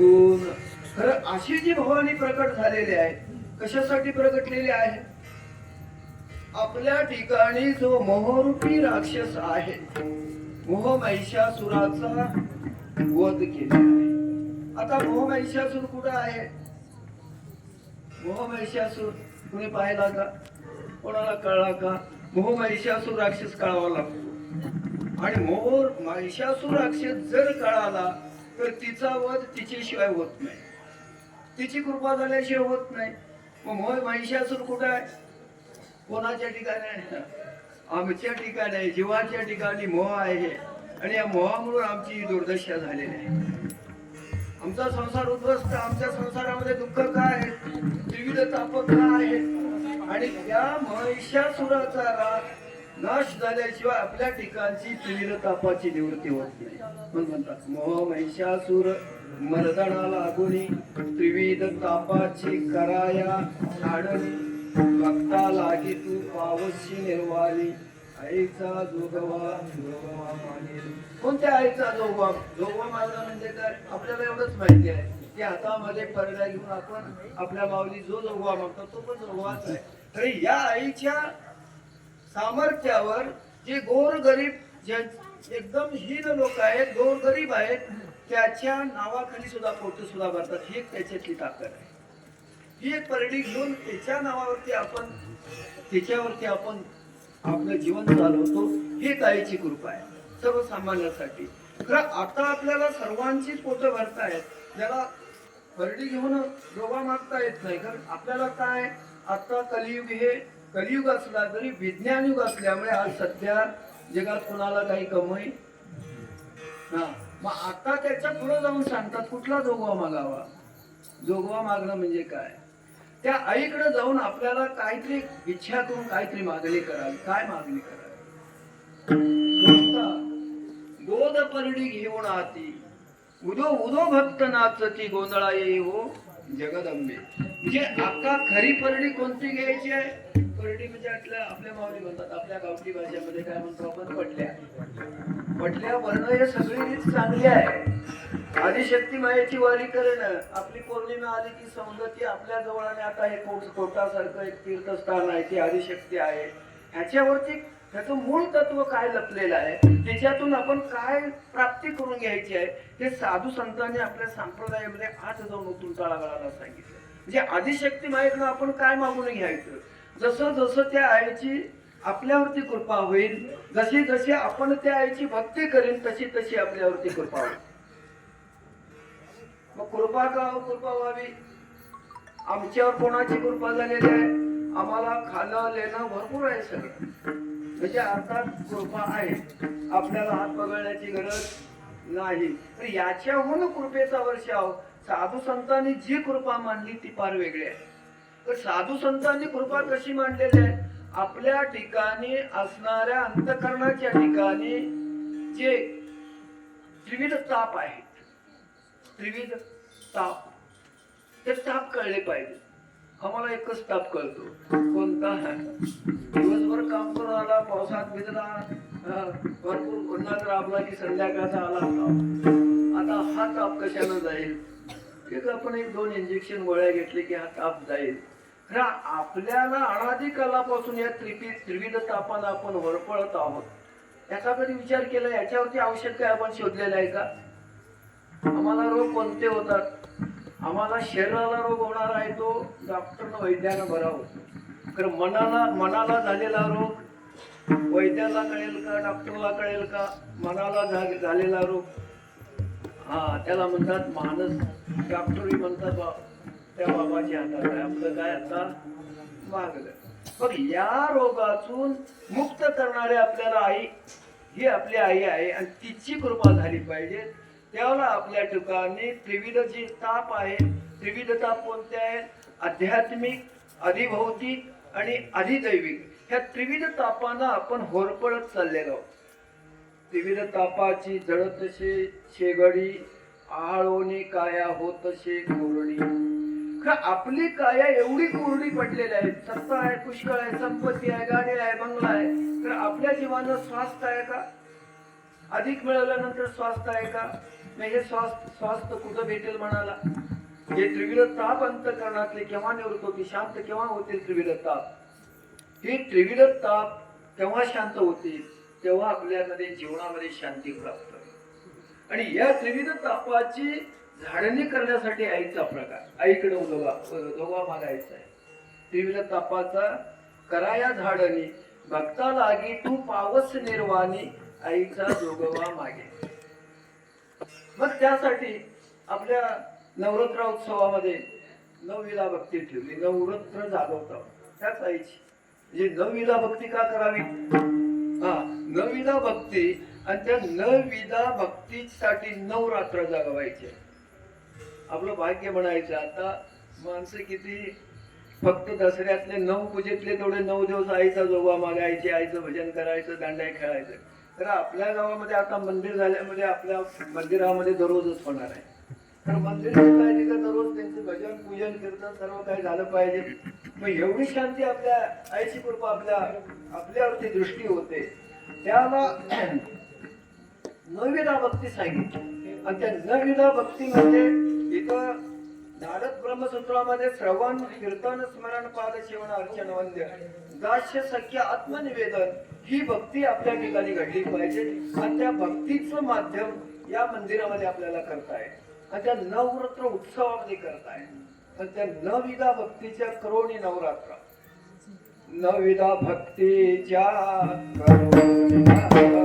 गुण. खरं अशी जी भवानी प्रकट झालेली आहे कशासाठी प्रकटलेली आहे? आपल्या ठिकाणी जो मोहरूपी राक्षस आहे मोह महिषासुराचा वध केला आहे. आता मोह महिषासूर कुठं आहे? मोह महिषासूर कुणी पाहिला का? कोणाला कळला का? मोह महिषासूर राक्षस कळावा लागतो. आणि मोह महिषासूर राक्षस जर कळाला तर तिचा वध तिच्याशिवाय होत नाही. तिची कृपा झाल्याशिवाय होत नाही. मग मोह महिषासूर कुठं आहे? कोणाच्या ठिकाणी आहे? आमच्या ठिकाणी आहे जीवाच्या ठिकाणी मोह आहे. आणि या मोहामुळे आमची दुर्दशा झालेली आहे. आमचा संसार उद्ध्वस्त आमच्या संसारामध्ये दुःख काय आहे? त्रिविध ताप काय आहे? आणि त्या महिषासुराचा राग नाश झाल्याशिवाय आपल्या ठिकाणची त्रिविध तापाची निवृत्ती होत नाही. म्हणून म्हणतात मोह महिषासुर मर्दना लागुनी त्रिविध तापाची कराया आडणी भक्ता लागी तू पावशी निर्वाली आईचा जोगवा जोगवा मागेल कोणत्या आईचा जोगवा? जोगवा मागणं म्हणजे काय? आपल्याला एवढंच माहिती आहे. की हातामध्ये परड्या घेऊन आपण आपल्या माऊली जो जोगवा मागतो तो पण जोगवाच आहे. तरी या आईच्या सामर्थ्यावर जे गोर गरीब एकदम हीन लोक आहेत गोर गरीब आहेत त्याच्या नावाखाली सुद्धा पोटे सुद्धा भरतात. ही एक त्याच्यातली ताकद आहे. ही एक परडी घेऊन त्याच्या नावावरती आपण त्याच्यावरती आपण आपलं जीवन चालवतो हे ताईची कृपा आहे सर्वसामान्यासाठी. खरं आता आपल्याला सर्वांचीच पोट भरतायत ज्याला परडी घेऊन डोबा मागता येत नाही कारण आपल्याला काय आता कलियुग हे कलियुग असला तरी विज्ञान युग असल्यामुळे आज सध्या जगात कुणाला काही कमई हा मग आता त्याच्या पुढे जाऊन सांगतात कुठला जोगवा मागावा? जोगवा मागणं म्हणजे काय? त्या आईकडे जाऊन आपल्याला काहीतरी इच्छा करून काहीतरी मागणी करावी. काय मागणी करावी? गोद परडी घेऊन आती. उदो उदो भक्त नाचती गोंधळा येई हो जगदंबे. म्हणजे आता खरी परडी कोणती घ्यायची आहे? करडी म्हणजे आपल्या आपल्या माऊली म्हणतात आपल्या गावठी भाषेमध्ये काय म्हणतो आपण? पटल्या. पटल्या वर्ण हे सगळी रीत चांगली आहे. आदिशक्ती मायेची वारी करणं आपली पौर्णिमा आली की सौंदर्य आपल्या जवळ आणि आता हे कोट कोटासारखं एक तीर्थस्थान आहे ती आदिशक्ती आहे. ह्याच्यावरती त्याचं मूळ तत्व काय लपलेलं आहे त्याच्यातून आपण काय प्राप्ती करून घ्यायची आहे हे साधू संतांनी आपल्या संप्रदायामध्ये आज जाऊन उतरून तळागळाला सांगितलं. म्हणजे आदिशक्ती मायेकडनं आपण काय मागून घ्यायचं? जसं जसं त्या आईची आपल्यावरती कृपा होईल जशी जशी आपण त्या आईची भक्ती करीन तशी तशी आपल्यावरती कृपा होईल. मग कृपा का हो, कृपा व्हावी? आमच्यावर कोणाची कृपा झालेली आहे? आम्हाला खाणं लेणं भरपूर आहे सगळं म्हणजे अर्थात कृपा आहे. आपल्याला हात पगळण्याची गरज नाही. तर याच्याहून कृपेचा वर्षाव साधू संतांनी जी कृपा मानली ती फार वेगळी आहे. तर साधू संतांनी कृपा कशी मांडलेली आहे? आपल्या ठिकाणी असणाऱ्या अंतकरणाच्या ठिकाणी जे त्रिविध ताप आहेत त्रिविध ताप ते ताप कळले पाहिजे. आम्हाला एकच ताप कळतो. कोणता? दिवसभर काम करून आला पावसात भिजला भरपूर उन्हात राबला की संध्याकाळचा आला आता हा ताप कशानं जाईल? एक आपण एक दोन इंजेक्शन गोळ्या घेतले की हा ताप जाईल. खरं आपल्याला अनादी कालापासून या त्रिपी त्रिविध तापाला आपण वरपळत आहोत. याचा कधी विचार केला? याच्यावरती औषध काय आपण शोधलेलं आहे का? आम्हाला रोग कोणते होतात? आम्हाला शरीराला रोग होणार आहे तो डॉक्टरनं वैद्यानं बरा होतो तर मनाला मनाला झालेला रोग वैद्याला कळेल का? डॉक्टरला कळेल का? मनाला झालेला रोग? हा त्याला म्हणतात मानस. डॉक्टरही म्हणतात बा त्या बाबाच्या हातात आहे आपलं काय आता मागलं मग या रोगातून मुक्त करणारे आपल्याला आई ही आपली आई आहे आणि तिची कृपा झाली पाहिजे. त्याला आपल्या ठिकाणी त्रिविध जे ताप आहे त्रिविध ताप कोणते आहेत आध्यात्मिक अधिभौतिक आणि अधिदैविक. ह्या त्रिविध तापांना आपण होरपळत चाललेलो आहोत. विविध तापाची जळतसे शेगडी आळोनी काया होतसे कोरडी का आपली काया एवढी कोरडी पडलेली आहे. सत्ता आहे पुष्कळ आहे संपत्ती आहे गाडी आहे बंगला आहे. तर आपल्या जीवानं स्वास्थ्य आहे का? अधिक मिळवल्यानंतर स्वास्थ्य आहे का? मग हे स्वास्थ्य स्वास्थ्य कुठं भेटेल म्हणाला? हे त्रिविध ताप अंतकरणातले केव्हा निवृत्त होती शांत केव्हा होतील त्रिविध ताप? हे त्रिविध ताप केव्हा शांत होतील. तेव्हा आपल्यामध्ये जीवनामध्ये शांती प्राप्त होईल आणि या त्रिविध तापाची झाडणी करण्यासाठी आईचा प्रकार आईकडे उदोगा उदोगा मागायचा आहे. त्रिविध तापाचा कराया झाडणी भक्ता लागी तू पावस निर्वाणी आईचा जोगवा मागे. मग त्यासाठी आपल्या नवरात्र उत्सवामध्ये नवविला भक्ती ठेवली नवरात्र जागवतात. त्याच आईची. म्हणजे नवविला भक्ती का करावी? हा. नविदा भक्ती आणि त्या नविदा भक्तीसाठी नवरात्र जागवायचे. आपलं भाग्य म्हणायचं आता माणसं किती फक्त दसऱ्यातले नऊ पूजेतले तेवढे नऊ दिवस आईचा जोबा मागायचे आईचं भजन करायचं दांड्या खेळायचं. तर आपल्या गावामध्ये आता मंदिर झाल्यामध्ये आपल्या मंदिरामध्ये दररोजच होणार आहे. तर त्यांचे भजन पूजन कीर्तन सर्व काही झालं पाहिजे. मग एवढी शांती आपल्या आईची कृपा आपल्या आपल्यावरती दृष्टी होते. त्याला नविदा भक्ती सांगितली. आणि त्या नविदा भक्तीमध्ये इथं नारद ब्रह्मसूत्रामध्ये श्रवण कीर्तन स्मरण पाद शिवण अर्चन वंद्य दास्य सख्य आत्मनिवेदन ही भक्ती आपल्या ठिकाणी घडली पाहिजे. आणि त्या भक्तीचं माध्यम या मंदिरामध्ये आपल्याला करता येईल. आणि त्या नवरात्र उत्सवामध्ये करताय. आणि त्या नविदा भक्तीच्या करोणी नवरात्र. नविदा भक्तीच्या करोणी